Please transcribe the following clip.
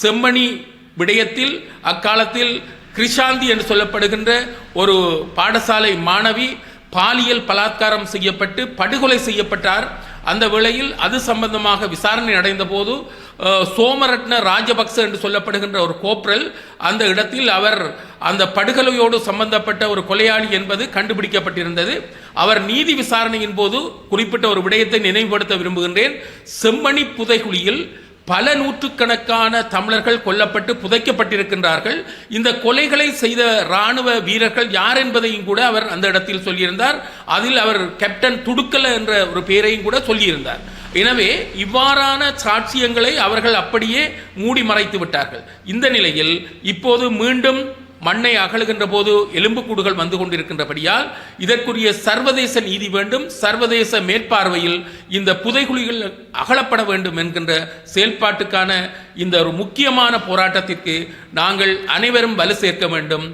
செம்மணி விடயத்தில் அக்காலத்தில் கிருஷாந்தி என்று சொல்லப்படுகின்ற ஒரு பாடசாலை மாணவி பாலியல் பலாத்காரம் செய்யப்பட்டு படுகொலை செய்யப்பட்டார். அந்த வேளையில் அது சம்பந்தமாக விசாரணை அடைந்த போது சோமரட்ன ராஜபக்ச என்று சொல்லப்படுகின்ற ஒரு கோப்ரல் அந்த இடத்தில் அவர் அந்த படுகொலையோடு சம்பந்தப்பட்ட ஒரு கொலையாளி என்பது கண்டுபிடிக்கப்பட்டிருந்தது. அவர் நீதி விசாரணையின் போது குறிப்பிட்ட ஒரு விடயத்தை நினைவுபடுத்த விரும்புகின்றேன். செம்மணி புதைகுழியில் பல நூற்றுக்கணக்கான தமிழர்கள் கொல்லப்பட்டு புதைக்கப்பட்டிருக்கின்றார்கள். இந்த கொலைகளை செய்த இராணுவ வீரர்கள் யார் என்பதையும் கூட அவர் அந்த இடத்தில் சொல்லியிருந்தார். அதில் அவர் கேப்டன் துடுக்கல என்ற ஒரு பெயரையும் கூட சொல்லியிருந்தார். எனவே இவ்வாறான சாட்சியங்களை அவர்கள் அப்படியே மூடி மறைத்து விட்டார்கள். இந்த நிலையில் இப்போது மீண்டும் மண்ணை அகழுகின்ற போது எலும்புக்கூடுகள் வந்து கொண்டிருக்கின்றபடியால் இதற்குரிய சர்வதேச நீதி வேண்டும். சர்வதேச மேற்பார்வையில் இந்த புதைகுழிகள் அகலப்பட வேண்டும் என்கின்ற செயல்பாட்டுக்கான இந்த ஒரு முக்கியமான போராட்டத்திற்கு நாங்கள் அனைவரும் வலு சேர்க்க வேண்டும்.